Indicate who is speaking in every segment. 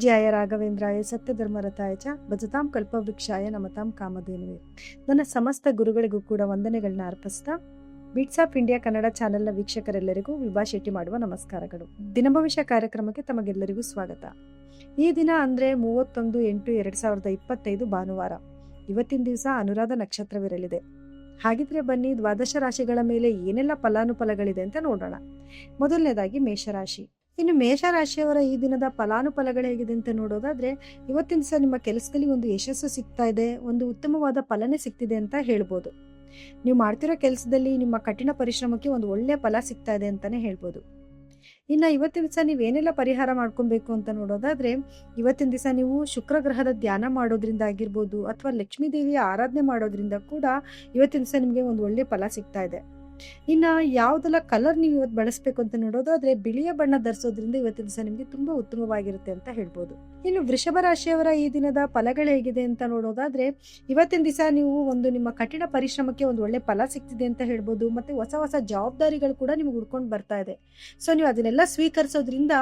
Speaker 1: ಪೂಜ್ಯಾಯ ರಾಘವೇಂದ್ರಾಯ ಸತ್ಯಧರ್ಮರಥಾಯ ಚ ಭಜತಾಂ ಕಲ್ಪವೃಕ್ಷಾಯ ನಮತಾಂ ಕಾಮಧೇನುವೆ. ನನ್ನ ಸಮಸ್ತ ಗುರುಗಳಿಗೂ ಕೂಡ ವಂದನೆಗಳನ್ನ ಅರ್ಪಿಸ್ತಾ ಬೀಟ್ಸ್ ಆಫ್ ಇಂಡಿಯಾ ಕನ್ನಡ ಚಾನೆಲ್ನ ವೀಕ್ಷಕರೆಲ್ಲರಿಗೂ ವಿಭಾ ಶೆಟ್ಟಿ ಮಾಡುವ ನಮಸ್ಕಾರಗಳು. ದಿನಭವಿಷ್ಯ ಕಾರ್ಯಕ್ರಮಕ್ಕೆ ತಮಗೆಲ್ಲರಿಗೂ ಸ್ವಾಗತ. ಈ ದಿನ ಅಂದ್ರೆ ಮೂವತ್ತೊಂದು ಎಂಟು ಎರಡ್ ಸಾವಿರದ ಇಪ್ಪತ್ತೈದು ಭಾನುವಾರ. ಇವತ್ತಿನ ದಿವಸ ಅನುರಾಧ ನಕ್ಷತ್ರವಿರಲಿದೆ. ಹಾಗಿದ್ರೆ ಬನ್ನಿ, ದ್ವಾದಶ ರಾಶಿಗಳ ಮೇಲೆ ಏನೆಲ್ಲ ಫಲಾನುಫಲಗಳಿದೆ ಅಂತ ನೋಡೋಣ. ಮೊದಲನೇದಾಗಿ ಮೇಷರಾಶಿ. ಇನ್ನು ಮೇಷರಾಶಿಯವರ ಈ ದಿನದ ಫಲಾನುಫಲಗಳು ಹೇಗಿದೆ ಅಂತ ನೋಡೋದಾದ್ರೆ, ಇವತ್ತಿನ ಸಹ ನಿಮ್ಮ ಕೆಲಸದಲ್ಲಿ ಒಂದು ಯಶಸ್ಸು ಸಿಗ್ತಾ ಇದೆ, ಒಂದು ಉತ್ತಮವಾದ ಫಲನೇ ಸಿಗ್ತಿದೆ ಅಂತ ಹೇಳ್ಬೋದು. ನೀವು ಮಾಡ್ತಿರೋ ಕೆಲಸದಲ್ಲಿ ನಿಮ್ಮ ಕಠಿಣ ಪರಿಶ್ರಮಕ್ಕೆ ಒಂದು ಒಳ್ಳೆಯ ಫಲ ಸಿಗ್ತಾ ಇದೆ ಅಂತಾನೆ ಹೇಳ್ಬೋದು. ಇನ್ನು ಇವತ್ತಿನ ದಿವಸ ನೀವೇನೆಲ್ಲ ಪರಿಹಾರ ಮಾಡ್ಕೊಬೇಕು ಅಂತ ನೋಡೋದಾದ್ರೆ, ಇವತ್ತಿನ ದಿವಸ ನೀವು ಶುಕ್ರ ಗ್ರಹದ ಧ್ಯಾನ ಮಾಡೋದ್ರಿಂದ ಆಗಿರ್ಬೋದು, ಅಥವಾ ಲಕ್ಷ್ಮೀ ದೇವಿಯ ಆರಾಧನೆ ಮಾಡೋದ್ರಿಂದ ಕೂಡ ಇವತ್ತಿನ ದಿವಸ ನಿಮಗೆ ಒಂದು ಒಳ್ಳೆ ಫಲ ಸಿಗ್ತಾ ಇದೆ. ಇನ್ನ ಯಾವ್ದೆಲ್ಲ ಕಲರ್ ನೀವು ಇವತ್ತು ಬಳಸಬೇಕು ಅಂತ ನೋಡೋದಾದ್ರೆ ಬಿಳಿಯ ಬಣ್ಣ ಧರಿಸೋದ್ರಿಂದ ಇವತ್ತಿನ ದಿವಸ ನಿಮಗೆ ತುಂಬಾ ಉತ್ತಮವಾಗಿರುತ್ತೆ ಅಂತ ಹೇಳ್ಬೋದು. ಇನ್ನು ವೃಷಭ ರಾಶಿಯವರ ಈ ದಿನದ ಫಲಗಳು ಹೇಗಿದೆ ಅಂತ ನೋಡೋದಾದ್ರೆ, ಇವತ್ತಿನ ದಿವಸ ನೀವು ಒಂದು ನಿಮ್ಮ ಕಠಿಣ ಪರಿಶ್ರಮಕ್ಕೆ ಒಂದು ಒಳ್ಳೆ ಫಲ ಸಿಗ್ತಿದೆ ಅಂತ ಹೇಳ್ಬೋದು, ಮತ್ತೆ ಹೊಸ ಹೊಸ ಜವಾಬ್ದಾರಿಗಳು ಕೂಡ ನಿಮ್ಗೆ ಉಡ್ಕೊಂಡು ಬರ್ತಾ ಇದೆ. ಸೊ ನೀವು ಅದನ್ನೆಲ್ಲ ಸ್ವೀಕರಿಸೋದ್ರಿಂದ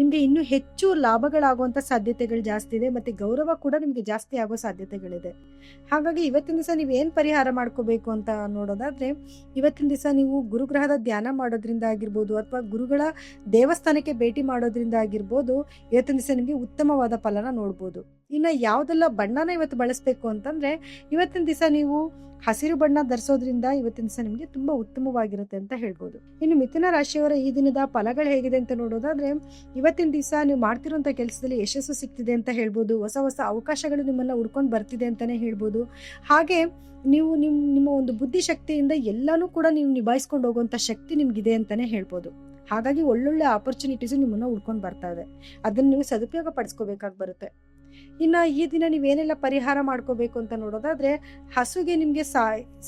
Speaker 1: ನಿಮಗೆ ಇನ್ನೂ ಹೆಚ್ಚು ಲಾಭಗಳಾಗುವಂತ ಸಾಧ್ಯತೆಗಳು ಜಾಸ್ತಿ ಇದೆ, ಮತ್ತೆ ಗೌರವ ಕೂಡ ನಿಮಗೆ ಜಾಸ್ತಿ ಆಗೋ ಸಾಧ್ಯತೆಗಳಿದೆ. ಹಾಗಾಗಿ ಇವತ್ತಿನ ದಿವಸ ನೀವು ಏನ್ ಪರಿಹಾರ ಮಾಡ್ಕೋಬೇಕು ಅಂತ ನೋಡೋದಾದ್ರೆ, ಇವತ್ತಿನ ನೀವು ಗುರುಗ್ರಹದ ಧ್ಯಾನ ಮಾಡೋದ್ರಿಂದ ಆಗಿರ್ಬೋದು ಅಥವಾ ಗುರುಗಳ ದೇವಸ್ಥಾನಕ್ಕೆ ಭೇಟಿ ಮಾಡೋದ್ರಿಂದ ಆಗಿರ್ಬೋದು, ಇವತ್ತಿನ ದಿವಸ ನಿಮಗೆ ಉತ್ತಮವಾದ ಫಲನ ನೋಡ್ಬೋದು. ಇನ್ನ ಯಾವುದೆಲ್ಲ ಬಣ್ಣನ ಇವತ್ತು ಬಳಸಬೇಕು ಅಂತಂದ್ರೆ ಇವತ್ತಿನ ದಿವಸ ನೀವು ಹಸಿರು ಬಣ್ಣ ಧರಿಸೋದ್ರಿಂದ ಇವತ್ತಿನ ದಿವಸ ನಿಮಗೆ ತುಂಬಾ ಉತ್ತಮವಾಗಿರುತ್ತೆ ಅಂತ ಹೇಳ್ಬೋದು. ಇನ್ನು ಮಿಥುನ ರಾಶಿಯವರ ಈ ದಿನದ ಫಲಗಳು ಹೇಗಿದೆ ಅಂತ ನೋಡೋದಾದ್ರೆ ಇವತ್ತಿನ ದಿವಸ ನೀವು ಮಾಡ್ತಿರುವಂತ ಕೆಲಸದಲ್ಲಿ ಯಶಸ್ಸು ಸಿಗ್ತಿದೆ ಅಂತ ಹೇಳ್ಬೋದು. ಹೊಸ ಹೊಸ ಅವಕಾಶಗಳು ನಿಮ್ಮನ್ನ ಹುಡ್ಕೊಂಡು ಬರ್ತಿದೆ ಅಂತಾನೆ ಹೇಳ್ಬೋದು. ಹಾಗೆ ನೀವು ನಿಮ್ಮ ನಿಮ್ಮ ಒಂದು ಬುದ್ಧಿಶಕ್ತಿಯಿಂದ ಎಲ್ಲಾನು ಕೂಡ ನೀವು ನಿಭಾಯಿಸ್ಕೊಂಡು ಹೋಗುವಂಥ ಶಕ್ತಿ ನಿಮಗಿದೆ ಅಂತಾನೆ ಹೇಳ್ಬೋದು. ಹಾಗಾಗಿ ಒಳ್ಳೊಳ್ಳೆ ಆಪರ್ಚುನಿಟೀಸ್ ನಿಮ್ಮನ್ನ ಹುಡ್ಕೊಂಡು ಬರ್ತಾ ಇದೆ. ಅದನ್ನ ನೀವು ಸದುಪಯೋಗ ಪಡಿಸ್ಕೋಬೇಕಾಗಿ ಬರುತ್ತೆ. ಇನ್ನ ಈ ದಿನ ನೀವೇನೆಲ್ಲ ಪರಿಹಾರ ಮಾಡ್ಕೋಬೇಕು ಅಂತ ನೋಡೋದಾದ್ರೆ ಹಸುಗೆ ನಿಮಗೆ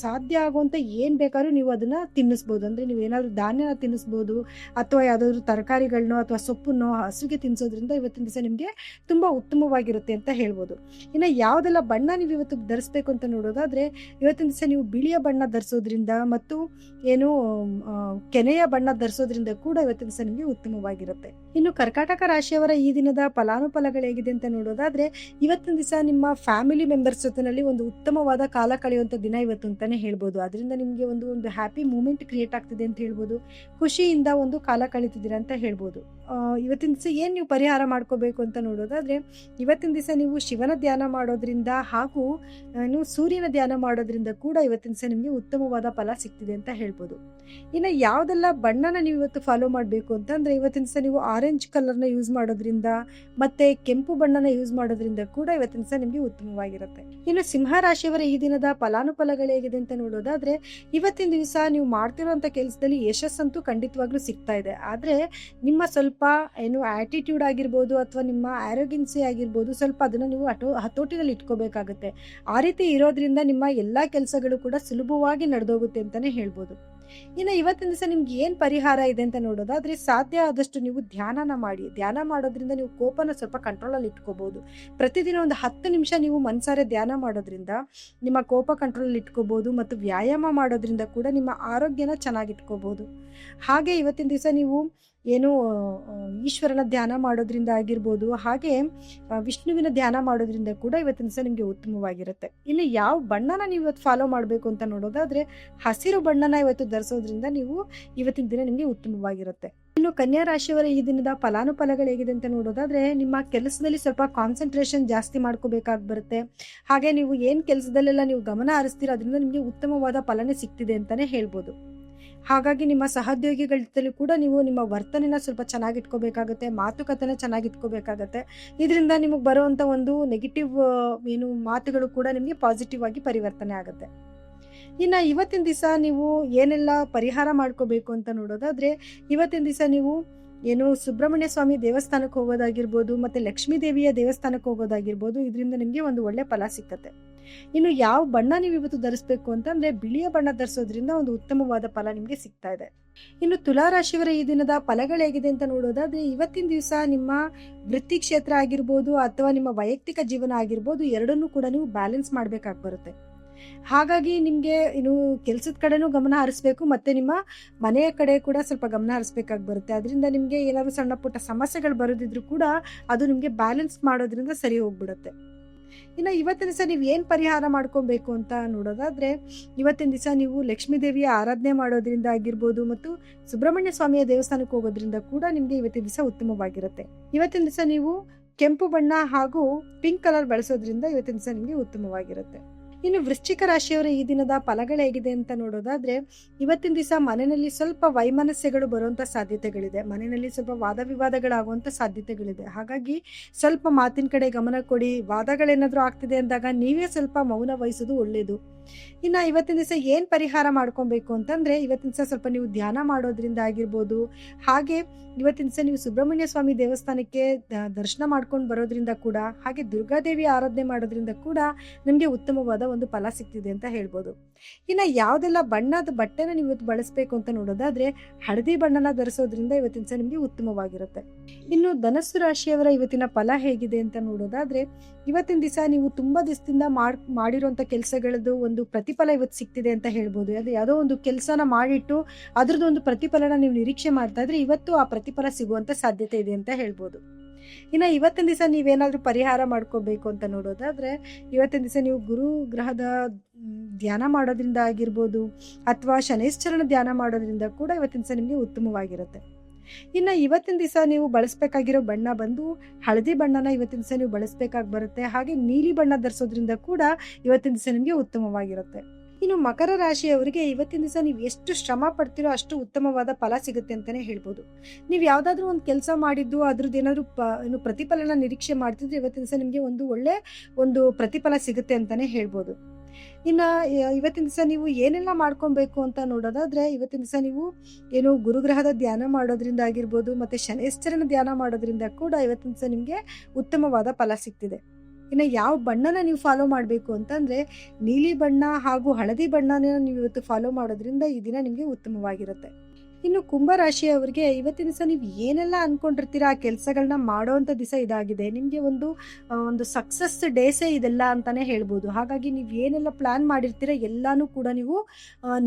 Speaker 1: ಸಾಧ್ಯ ಆಗುವಂಥ ಏನು ಬೇಕಾದ್ರೂ ನೀವು ಅದನ್ನ ತಿನ್ನಿಸ್ಬೋದು. ಅಂದ್ರೆ ನೀವು ಏನಾದರೂ ಧಾನ್ಯನ ತಿನ್ನಿಸ್ಬೋದು, ಅಥವಾ ಯಾವ್ದಾದ್ರು ತರಕಾರಿಗಳನ್ನೋ ಅಥವಾ ಸೊಪ್ಪನ್ನೋ ಹಸುಗೆ ತಿನ್ನಿಸೋದ್ರಿಂದ ಇವತ್ತಿನ ದಿವಸ ನಿಮಗೆ ತುಂಬಾ ಉತ್ತಮವಾಗಿರುತ್ತೆ ಅಂತ ಹೇಳ್ಬೋದು. ಇನ್ನ ಯಾವುದೆಲ್ಲ ಬಣ್ಣ ನೀವು ಇವತ್ತು ಧರಿಸ್ಬೇಕು ಅಂತ ನೋಡೋದಾದ್ರೆ ಇವತ್ತಿನ ದಿವಸ ನೀವು ಬಿಳಿಯ ಬಣ್ಣ ಧರಿಸೋದ್ರಿಂದ ಮತ್ತು ಏನು ಕೆನೆಯ ಬಣ್ಣ ಧರಿಸೋದ್ರಿಂದ ಕೂಡ ಇವತ್ತಿನ ದಿವಸ ನಿಮಗೆ ಉತ್ತಮವಾಗಿರುತ್ತೆ. ಇನ್ನು ಕರ್ಕಾಟಕ ರಾಶಿಯವರ ಈ ದಿನದ ಫಲಾನುಫಲಗಳು ಹೇಗಿದೆ ಅಂತ ನೋಡೋದಾದ್ರೆ ಇವತ್ತಿನ ದಿವಸ ನಿಮ್ಮ ಫ್ಯಾಮಿಲಿ ಮೆಂಬರ್ಸ್ ಜೊತೆನಲ್ಲಿ ಒಂದು ಉತ್ತಮವಾದ ಕಾಲ ಕಳೆಯುವಂಥ ದಿನ ಇವತ್ತು ಅಂತಾನೆ ಹೇಳ್ಬೋದು. ಅದರಿಂದ ನಿಮಗೆ ಒಂದು ಒಂದು ಹ್ಯಾಪಿ ಮೂಮೆಂಟ್ ಕ್ರಿಯೇಟ್ ಆಗ್ತಿದೆ ಅಂತ ಹೇಳ್ಬೋದು. ಖುಷಿಯಿಂದ ಒಂದು ಕಾಲ ಕಳೀತಿದ್ದೀರಾ ಅಂತ ಹೇಳ್ಬೋದು. ಇವತ್ತಿನ ದಿವಸ ಏನು ನೀವು ಪರಿಹಾರ ಮಾಡ್ಕೋಬೇಕು ಅಂತ ನೋಡೋದಾದ್ರೆ, ಇವತ್ತಿನ ದಿವಸ ನೀವು ಶಿವನ ಧ್ಯಾನ ಮಾಡೋದ್ರಿಂದ ಹಾಗೂ ನೀವು ಸೂರ್ಯನ ಧ್ಯಾನ ಮಾಡೋದ್ರಿಂದ ಕೂಡ ಇವತ್ತಿನ ದಿವಸ ನಿಮಗೆ ಉತ್ತಮವಾದ ಫಲ ಸಿಗ್ತಿದೆ ಅಂತ ಹೇಳ್ಬೋದು. ಇನ್ನು ಯಾವುದೆಲ್ಲ ಬಣ್ಣನ ನೀವು ಇವತ್ತು ಫಾಲೋ ಮಾಡಬೇಕು ಅಂತಂದ್ರೆ, ಇವತ್ತಿನ ದಿವಸ ನೀವು ಆರೆಂಜ್ ಕಲರ್ನ ಯೂಸ್ ಮಾಡೋದ್ರಿಂದ, ಮತ್ತೆ ಕೆಂಪು ಬಣ್ಣನ ಯೂಸ್ ಮಾಡೋದ್ರಿಂದ ಕೂಡ ಇವತ್ತಿನ ದಿವಸ ನಿಮಗೆ ಉತ್ತಮವಾಗಿರುತ್ತೆ. ಇನ್ನು ಸಿಂಹ ರಾಶಿಯವರ ಈ ದಿನದ ಫಲಾನುಫಲಗಳು ಹೇಗಿದೆ ಅಂತ ನೋಡೋದಾದ್ರೆ, ಇವತ್ತಿನ ದಿವಸ ನೀವು ಮಾಡ್ತಿರುವಂತ ಕೆಲಸದಲ್ಲಿ ಯಶಸ್ಸಂತೂ ಖಂಡಿತವಾಗ್ಲೂ ಸಿಗ್ತಾ ಇದೆ. ಆದ್ರೆ ನಿಮ್ಮ ಸ್ವಲ್ಪ ಏನು ಆಟಿಟ್ಯೂಡ್ ಆಗಿರ್ಬೋದು ಅಥವಾ ನಿಮ್ಮ ಆರೋಗ್ಯನ್ಸಿ ಆಗಿರ್ಬೋದು ಸ್ವಲ್ಪ ಅದನ್ನ ನೀವು ಅಟೋ ಹತೋಟಿನಲ್ಲಿ ಇಟ್ಕೋಬೇಕಾಗುತ್ತೆ. ಆ ರೀತಿ ಇರೋದ್ರಿಂದ ನಿಮ್ಮ ಎಲ್ಲಾ ಕೆಲಸಗಳು ಕೂಡ ಸುಲಭವಾಗಿ ನಡೆದೋಗುತ್ತೆ ಅಂತಾನೆ ಹೇಳ್ಬೋದು. ಇನ್ನು ಇವತ್ತಿನ ದಿವಸ ನಿಮ್ಗೆ ಏನು ಪರಿಹಾರ ಇದೆ ಅಂತ ನೋಡೋದಾದ್ರೆ ಸಾಧ್ಯ ಆದಷ್ಟು ನೀವು ಧ್ಯಾನನ ಮಾಡಿ. ಧ್ಯಾನ ಮಾಡೋದ್ರಿಂದ ನೀವು ಕೋಪನ ಸ್ವಲ್ಪ ಕಂಟ್ರೋಲ್ ಅಲ್ಲಿ ಇಟ್ಕೋಬಹುದು ಪ್ರತಿದಿನ ಒಂದು ಹತ್ತು ನಿಮಿಷ ನೀವು ಮನ್ಸಾರೆ ಧ್ಯಾನ ಮಾಡೋದ್ರಿಂದ ನಿಮ್ಮ ಕೋಪ ಕಂಟ್ರೋಲ್ ಇಟ್ಕೋಬಹುದು ಮತ್ತು ವ್ಯಾಯಾಮ ಮಾಡೋದ್ರಿಂದ ಕೂಡ ನಿಮ್ಮ ಆರೋಗ್ಯನ ಚೆನ್ನಾಗಿಟ್ಕೋಬಹುದು ಹಾಗೆ ಇವತ್ತಿನ ದಿವಸ ನೀವು ಏನು ಈಶ್ವರನ ಧ್ಯಾನ ಮಾಡೋದ್ರಿಂದ ಆಗಿರ್ಬೋದು, ಹಾಗೆ ವಿಷ್ಣುವಿನ ಧ್ಯಾನ ಮಾಡೋದ್ರಿಂದ ಕೂಡ ಇವತ್ತಿನ ದಿವಸ ನಿಮಗೆ ಉತ್ತಮವಾಗಿರುತ್ತೆ. ಇಲ್ಲಿ ಯಾವ ಬಣ್ಣನ ನೀವು ಇವತ್ತು ಫಾಲೋ ಮಾಡಬೇಕು ಅಂತ ನೋಡೋದಾದ್ರೆ, ಹಸಿರು ಬಣ್ಣನ ಇವತ್ತು ಧರಿಸೋದ್ರಿಂದ ನೀವು ಇವತ್ತಿನ ದಿನ ನಿಮಗೆ ಉತ್ತಮವಾಗಿರುತ್ತೆ. ಇನ್ನು ಕನ್ಯಾ ರಾಶಿಯವರ ಈ ದಿನದ ಫಲಾನುಫಲಗಳು ಹೇಗಿದೆ ಅಂತ ನೋಡೋದಾದ್ರೆ, ನಿಮ್ಮ ಕೆಲಸದಲ್ಲಿ ಸ್ವಲ್ಪ ಕಾನ್ಸಂಟ್ರೇಷನ್ ಜಾಸ್ತಿ ಮಾಡ್ಕೋಬೇಕಾಗಿ ಬರುತ್ತೆ. ಹಾಗೆ ನೀವು ಏನ್ ಕೆಲಸದಲ್ಲೆಲ್ಲ ನೀವು ಗಮನ ಹರಿಸ್ತೀರ, ಅದರಿಂದ ನಿಮಗೆ ಉತ್ತಮವಾದ ಫಲನೇ ಸಿಗ್ತಿದೆ ಅಂತಾನೆ ಹೇಳ್ಬೋದು. ಹಾಗಾಗಿ ನಿಮ್ಮ ಸಹೋದ್ಯೋಗಿಗಳ ಕೂಡ ನೀವು ನಿಮ್ಮ ವರ್ತನೆನ ಸ್ವಲ್ಪ ಚೆನ್ನಾಗಿ ಇಟ್ಕೋಬೇಕಾಗುತ್ತೆ ಮಾತುಕತೆನ ಚೆನ್ನಾಗಿ ಇಟ್ಕೋಬೇಕಾಗತ್ತೆ ಇದರಿಂದ ನಿಮಗೆ ಬರುವಂಥ ಒಂದು ನೆಗೆಟಿವ್ ಏನು ಮಾತುಗಳು ಕೂಡ ನಿಮಗೆ ಪಾಸಿಟಿವ್ ಆಗಿ ಪರಿವರ್ತನೆ ಆಗುತ್ತೆ. ಇನ್ನು ಇವತ್ತಿನ ದಿವಸ ನೀವು ಏನೆಲ್ಲ ಪರಿಹಾರ ಮಾಡ್ಕೋಬೇಕು ಅಂತ ನೋಡೋದಾದರೆ, ಇವತ್ತಿನ ದಿವಸ ನೀವು ಏನು ಸುಬ್ರಹ್ಮಣ್ಯ ಸ್ವಾಮಿ ದೇವಸ್ಥಾನಕ್ಕೆ ಹೋಗೋದಾಗಿರ್ಬೋದು, ಮತ್ತು ಲಕ್ಷ್ಮೀ ದೇವಿಯ ದೇವಸ್ಥಾನಕ್ಕೆ ಹೋಗೋದಾಗಿರ್ಬೋದು, ಇದರಿಂದ ನಿಮಗೆ ಒಂದು ಒಳ್ಳೆ ಫಲ ಸಿಕ್ಕತ್ತೆ. ಇನ್ನು ಯಾವ ಬಣ್ಣ ನೀವು ಇವತ್ತು ಧರಿಸ್ಬೇಕು ಅಂತಂದ್ರೆ ಬಿಳಿಯ ಬಣ್ಣ ಧರಿಸೋದ್ರಿಂದ ಒಂದು ಉತ್ತಮವಾದ ಫಲ ನಿಮಗೆ ಸಿಗ್ತಾ ಇದೆ. ಇನ್ನು ತುಲಾರಾಶಿಯವರ ಈ ದಿನದ ಫಲಗಳು ಹೇಗಿದೆ ಅಂತ ನೋಡೋದಾದ್ರೆ, ಇವತ್ತಿನ ದಿವಸ ನಿಮ್ಮ ವೃತ್ತಿ ಕ್ಷೇತ್ರ ಆಗಿರ್ಬೋದು, ಅಥವಾ ನಿಮ್ಮ ವೈಯಕ್ತಿಕ ಜೀವನ ಆಗಿರ್ಬೋದು, ಎರಡನ್ನೂ ಕೂಡ ನೀವು ಬ್ಯಾಲೆನ್ಸ್ ಮಾಡಬೇಕಾಗಿ ಬರುತ್ತೆ. ಹಾಗಾಗಿ ನಿಮಗೆ ಇನ್ನು ಕೆಲಸದ ಕಡೆನೂ ಗಮನ ಹರಿಸ್ಬೇಕು, ಮತ್ತು ನಿಮ್ಮ ಮನೆಯ ಕಡೆ ಕೂಡ ಸ್ವಲ್ಪ ಗಮನ ಹರಿಸ್ಬೇಕಾಗಿ ಬರುತ್ತೆ. ಅದರಿಂದ ನಿಮಗೆ ಏನಾದರೂ ಸಣ್ಣ ಪುಟ್ಟ ಸಮಸ್ಯೆಗಳು ಬರೋದಿದ್ರು ಕೂಡ ಅದು ನಿಮಗೆ ಬ್ಯಾಲೆನ್ಸ್ ಮಾಡೋದ್ರಿಂದ ಸರಿ ಹೋಗ್ಬಿಡುತ್ತೆ. ಇನ್ನು ಇವತ್ತಿನ ದಿವಸ ನೀವು ಏನು ಪರಿಹಾರ ಮಾಡ್ಕೊಬೇಕು ಅಂತ ನೋಡೋದಾದರೆ, ಇವತ್ತಿನ ದಿವಸ ನೀವು ಲಕ್ಷ್ಮೀ ದೇವಿಯ ಆರಾಧನೆ ಮಾಡೋದ್ರಿಂದ ಆಗಿರ್ಬೋದು ಮತ್ತು ಸುಬ್ರಹ್ಮಣ್ಯ ಸ್ವಾಮಿಯ ದೇವಸ್ಥಾನಕ್ಕೆ ಹೋಗೋದ್ರಿಂದ ಕೂಡ ನಿಮಗೆ ಇವತ್ತಿನ ದಿವಸ ಉತ್ತಮವಾಗಿರುತ್ತೆ. ಇವತ್ತಿನ ದಿವಸ ನೀವು ಕೆಂಪು ಬಣ್ಣ ಹಾಗೂ ಪಿಂಕ್ ಕಲರ್ ಬಳಸೋದ್ರಿಂದ ಇವತ್ತಿನ ದಿವಸ ನಿಮಗೆ ಉತ್ತಮವಾಗಿರುತ್ತೆ. ಇನ್ನು ವೃಶ್ಚಿಕ ರಾಶಿಯವರ ಈ ದಿನದ ಫಲಗಳು ಹೇಗಿದೆ ಅಂತ ನೋಡೋದಾದ್ರೆ, ಇವತ್ತಿನ ದಿವಸ ಮನೆಯಲ್ಲಿ ಸ್ವಲ್ಪ ವೈಮನಸ್ಯಗಳು ಬರುವಂತ ಸಾಧ್ಯತೆಗಳಿದೆ. ಮನೆಯಲ್ಲಿ ಸ್ವಲ್ಪ ವಾದ ವಿವಾದಗಳಾಗುವಂತ ಸಾಧ್ಯತೆಗಳಿದೆ. ಹಾಗಾಗಿ ಸ್ವಲ್ಪ ಮಾತಿನ ಕಡೆ ಗಮನ ಕೊಡಿ. ವಾದಗಳೇನಾದ್ರೂ ಆಗ್ತಿದೆ ಅಂದಾಗ ನೀವೇ ಸ್ವಲ್ಪ ಮೌನ ವಹಿಸೋದು ಒಳ್ಳೇದು. ಇನ್ನು ಇವತ್ತಿನ ದಿವಸ ಏನು ಪರಿಹಾರ ಮಾಡ್ಕೊಬೇಕು ಅಂತಂದ್ರೆ, ಇವತ್ತಿನ ದಿವಸ ಸ್ವಲ್ಪ ನೀವು ಧ್ಯಾನ ಮಾಡೋದ್ರಿಂದ ಆಗಿರ್ಬೋದು, ಹಾಗೆ ಇವತ್ತಿನ ದಿವಸ ನೀವು ಸುಬ್ರಹ್ಮಣ್ಯ ಸ್ವಾಮಿ ದೇವಸ್ಥಾನಕ್ಕೆ ದರ್ಶನ ಮಾಡ್ಕೊಂಡು ಬರೋದ್ರಿಂದ ಕೂಡ, ಹಾಗೆ ದುರ್ಗಾದೇವಿ ಆರಾಧನೆ ಮಾಡೋದ್ರಿಂದ ಕೂಡ ನಿಮಗೆ ಉತ್ತಮವಾದ ಒಂದು ಫಲ ಸಿಗ್ತಿದೆ ಅಂತ ಹೇಳ್ಬೋದು. ಇನ್ನು ಯಾವುದೆಲ್ಲ ಬಣ್ಣದ ಬಟ್ಟೆನ ನೀವು ಇವತ್ತು ಬಳಸಬೇಕು ಅಂತ ನೋಡೋದಾದ್ರೆ ಹಳದಿ ಬಣ್ಣನ ಧರಿಸೋದ್ರಿಂದ ಇವತ್ತಿನ ಸಹ ನಿಮಗೆ ಉತ್ತಮವಾಗಿರುತ್ತೆ. ಇನ್ನು ಧನಸ್ಸು ರಾಶಿಯವರ ಇವತ್ತಿನ ಫಲ ಹೇಗಿದೆ ಅಂತ ನೋಡೋದಾದ್ರೆ ಇವತ್ತಿನ ದಿವಸ ನೀವು ತುಂಬ ದಿವಸದಿಂದ ಮಾಡಿ, ಮಾಡಿರುವಂತ ಕೆಲಸಗಳದ್ದು ಒಂದು ಪ್ರತಿಫಲ ಇವತ್ತು ಸಿಗ್ತಿದೆ ಅಂತ ಹೇಳ್ಬೋದು. ಅದು ಯಾವುದೋ ಒಂದು ಕೆಲಸನ ಮಾಡಿಟ್ಟು ಅದ್ರದ್ದು ಒಂದು ಪ್ರತಿಫಲನ ನೀವು ನಿರೀಕ್ಷೆ ಮಾಡ್ತಾ ಇದ್ರೆ ಇವತ್ತು ಆ ಪ್ರತಿಫಲ ಸಿಗುವಂತ ಸಾಧ್ಯತೆ ಇದೆ ಅಂತ ಹೇಳ್ಬೋದು. ಇನ್ನು ಇವತ್ತಿನ ದಿವಸ ನೀವೇನಾದರೂ ಪರಿಹಾರ ಮಾಡ್ಕೋಬೇಕು ಅಂತ ನೋಡೋದಾದರೆ, ಇವತ್ತಿನ ದಿವಸ ನೀವು ಗುರು ಗ್ರಹದ ಧ್ಯಾನ ಮಾಡೋದ್ರಿಂದ ಆಗಿರ್ಬೋದು ಅಥವಾ ಶನೈಶ್ಚರಣ ಧ್ಯಾನ ಮಾಡೋದ್ರಿಂದ ಕೂಡ ಇವತ್ತಿನ ದಿವಸ ನಿಮಗೆ ಉತ್ತಮವಾಗಿರುತ್ತೆ. ಇನ್ನು ಇವತ್ತಿನ ದಿವಸ ನೀವು ಬಳಸಬೇಕಾಗಿರೋ ಬಣ್ಣ ಬಂದು ಹಳದಿ ಬಣ್ಣನ ಇವತ್ತಿನ ದಿವಸ ನೀವು ಬಳಸಬೇಕಾಗಿ ಬರುತ್ತೆ. ಹಾಗೆ ನೀಲಿ ಬಣ್ಣ ಧರಿಸೋದ್ರಿಂದ ಕೂಡ ಇವತ್ತಿನ ದಿವಸ ನಿಮಗೆ ಉತ್ತಮವಾಗಿರುತ್ತೆ. ಇನ್ನು ಮಕರ ರಾಶಿಯವರಿಗೆ ಇವತ್ತಿನ ದಿವಸ ನೀವು ಎಷ್ಟು ಶ್ರಮ ಪಡ್ತೀರೋ ಅಷ್ಟು ಉತ್ತಮವಾದ ಫಲ ಸಿಗುತ್ತೆ ಅಂತಾನೆ ಹೇಳ್ಬೋದು. ನೀವು ಯಾವುದಾದ್ರೂ ಒಂದು ಕೆಲಸ ಮಾಡಿದ್ದು, ಅದ್ರದ್ದು ಏನಾದರೂ ಪ ಏನು ಪ್ರತಿಫಲನ ನಿರೀಕ್ಷೆ ಮಾಡ್ತಿದ್ರೆ ಇವತ್ತಿನ ದಿವಸ ನಿಮಗೆ ಒಂದು ಒಳ್ಳೆ ಒಂದು ಪ್ರತಿಫಲ ಸಿಗುತ್ತೆ ಅಂತಾನೆ ಹೇಳ್ಬೋದು. ಇನ್ನು ಇವತ್ತಿನ ದಿವಸ ನೀವು ಏನೆಲ್ಲ ಮಾಡ್ಕೊಬೇಕು ಅಂತ ನೋಡೋದಾದ್ರೆ, ಇವತ್ತಿನ ದಿವಸ ನೀವು ಏನು ಗುರುಗ್ರಹದ ಧ್ಯಾನ ಮಾಡೋದ್ರಿಂದ ಆಗಿರ್ಬೋದು, ಮತ್ತೆ ಶನೇಶ್ವರನ ಧ್ಯಾನ ಮಾಡೋದ್ರಿಂದ ಕೂಡ ಇವತ್ತಿನ ದಿವಸ ನಿಮಗೆ ಉತ್ತಮವಾದ ಫಲ ಸಿಗ್ತಿದೆ. ಇನ್ನು ಯಾವ ಬಣ್ಣನ ನೀವು ಫಾಲೋ ಮಾಡಬೇಕು ಅಂತಂದರೆ ನೀಲಿ ಬಣ್ಣ ಹಾಗೂ ಹಳದಿ ಬಣ್ಣನ ನೀವು ಇವತ್ತು ಫಾಲೋ ಮಾಡೋದ್ರಿಂದ ಈ ದಿನ ನಿಮಗೆ ಉತ್ತಮವಾಗಿರುತ್ತೆ. ಇನ್ನು ಕುಂಭರಾಶಿಯವರಿಗೆ ಇವತ್ತಿನ ದಿವಸ ನೀವು ಏನೆಲ್ಲ ಅನ್ಕೊಂಡಿರ್ತೀರಾ? ಆ ಕೆಲಸಗಳನ್ನ ಮಾಡೋವಂಥ ದಿವಸ ಇದಾಗಿದೆ. ನಿಮಗೆ ಒಂದು ಒಂದು ಸಕ್ಸಸ್ ಡೇಸೇ ಇದೆಲ್ಲ ಅಂತಾನೆ ಹೇಳ್ಬೋದು. ಹಾಗಾಗಿ ನೀವು ಏನೆಲ್ಲ ಪ್ಲಾನ್ ಮಾಡಿರ್ತೀರ ಎಲ್ಲಾನು ಕೂಡ ನೀವು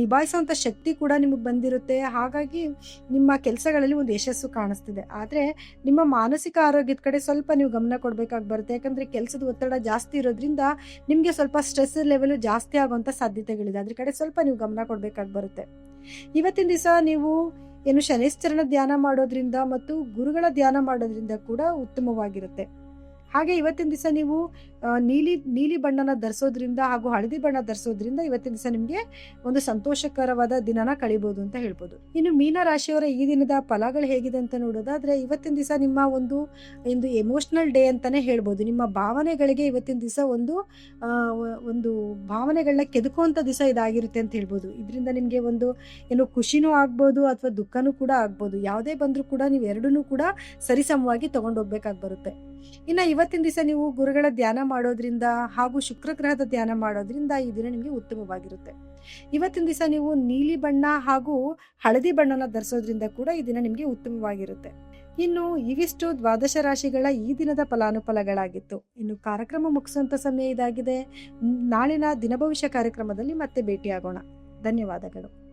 Speaker 1: ನಿಭಾಯಿಸೋವಂಥ ಶಕ್ತಿ ಕೂಡ ನಿಮಗೆ ಬಂದಿರುತ್ತೆ. ಹಾಗಾಗಿ ನಿಮ್ಮ ಕೆಲಸಗಳಲ್ಲಿ ಒಂದು ಯಶಸ್ಸು ಕಾಣಿಸ್ತಿದೆ. ಆದರೆ ನಿಮ್ಮ ಮಾನಸಿಕ ಆರೋಗ್ಯದ ಕಡೆ ಸ್ವಲ್ಪ ನೀವು ಗಮನ ಕೊಡಬೇಕಾಗಿ ಬರುತ್ತೆ. ಯಾಕಂದರೆ ಕೆಲಸದ ಒತ್ತಡ ಜಾಸ್ತಿ ಇರೋದ್ರಿಂದ ನಿಮಗೆ ಸ್ವಲ್ಪ ಸ್ಟ್ರೆಸ್ ಲೆವೆಲ್ ಜಾಸ್ತಿ ಆಗುವಂಥ ಸಾಧ್ಯತೆಗಳಿದೆ. ಅದ್ರ ಕಡೆ ಸ್ವಲ್ಪ ನೀವು ಗಮನ ಕೊಡಬೇಕಾಗಿ ಬರುತ್ತೆ. ಇವತ್ತಿನ ದಿವಸ ನೀವು ಏನು ಶನಿಶ್ಚರನ ಧ್ಯಾನ ಮಾಡೋದ್ರಿಂದ ಮತ್ತು ಗುರುಗಳ ಧ್ಯಾನ ಮಾಡೋದ್ರಿಂದ ಕೂಡ ಉತ್ತಮವಾಗಿರುತ್ತೆ. ಹಾಗೆ ಇವತ್ತಿನ ದಿವಸ ನೀವು ನೀಲಿ ನೀಲಿ ಬಣ್ಣನ ಧರಿಸೋದ್ರಿಂದ ಹಾಗೂ ಹಳದಿ ಬಣ್ಣ ಧರಿಸೋದ್ರಿಂದ ಇವತ್ತಿನ ದಿವಸ ನಿಮಗೆ ಒಂದು ಸಂತೋಷಕರವಾದ ದಿನನ ಕಳಿಬಹುದು ಅಂತ ಹೇಳ್ಬೋದು. ಇನ್ನು ಮೀನ ರಾಶಿಯವರ ಈ ದಿನದ ಫಲಗಳು ಹೇಗಿದೆ ಅಂತ ನೋಡೋದಾದ್ರೆ ಇವತ್ತಿನ ದಿವಸ ನಿಮ್ಮ ಒಂದು ಒಂದು ಎಮೋಷನಲ್ ಡೇ ಅಂತಾನೆ ಹೇಳ್ಬೋದು. ನಿಮ್ಮ ಭಾವನೆಗಳಿಗೆ ಇವತ್ತಿನ ದಿವಸ ಒಂದು ಒಂದು ಭಾವನೆಗಳನ್ನ ಕೆದಕುವಂಥ ದಿವಸ ಇದಾಗಿರುತ್ತೆ ಅಂತ ಹೇಳ್ಬೋದು. ಇದರಿಂದ ನಿಮಗೆ ಒಂದು ಏನು ಖುಷಿನೂ ಆಗ್ಬೋದು ಅಥವಾ ದುಃಖನೂ ಕೂಡ ಆಗ್ಬೋದು. ಯಾವುದೇ ಬಂದರೂ ಕೂಡ ನೀವು ಎರಡನ್ನೂ ಕೂಡ ಸರಿಸಮವಾಗಿ ತಗೊಂಡೋಗ್ಬೇಕಾಗಿ ಬರುತ್ತೆ. ಇನ್ನು ಇವತ್ತಿನ ದಿವಸ ನೀವು ಗುರುಗಳ ಧ್ಯಾನ ಮಾಡೋದ್ರಿಂದ ಹಾಗೂ ಶುಕ್ರ ಗ್ರಹದ ಧ್ಯಾನ ಮಾಡೋದ್ರಿಂದ ಈ ದಿನ ನಿಮಗೆ ಉತ್ತಮವಾಗಿರುತ್ತೆ. ಇವತ್ತಿನ ದಿವಸ ನೀವು ನೀಲಿ ಬಣ್ಣ ಹಾಗೂ ಹಳದಿ ಬಣ್ಣನ ಧರಿಸೋದ್ರಿಂದ ಕೂಡ ಈ ದಿನ ನಿಮಗೆ ಉತ್ತಮವಾಗಿರುತ್ತೆ. ಇನ್ನು ಇವಿಷ್ಟು ದ್ವಾದಶ ರಾಶಿಗಳ ಈ ದಿನದ ಫಲಾನುಫಲಗಳಾಗಿತ್ತು. ಇನ್ನು ಕಾರ್ಯಕ್ರಮ ಮುಗಿಸುವಂತ ಸಮಯ ಇದಾಗಿದೆ. ನಾಳಿನ ದಿನಭವಿಷ್ಯ ಕಾರ್ಯಕ್ರಮದಲ್ಲಿ ಮತ್ತೆ ಭೇಟಿಯಾಗೋಣ. ಧನ್ಯವಾದಗಳು.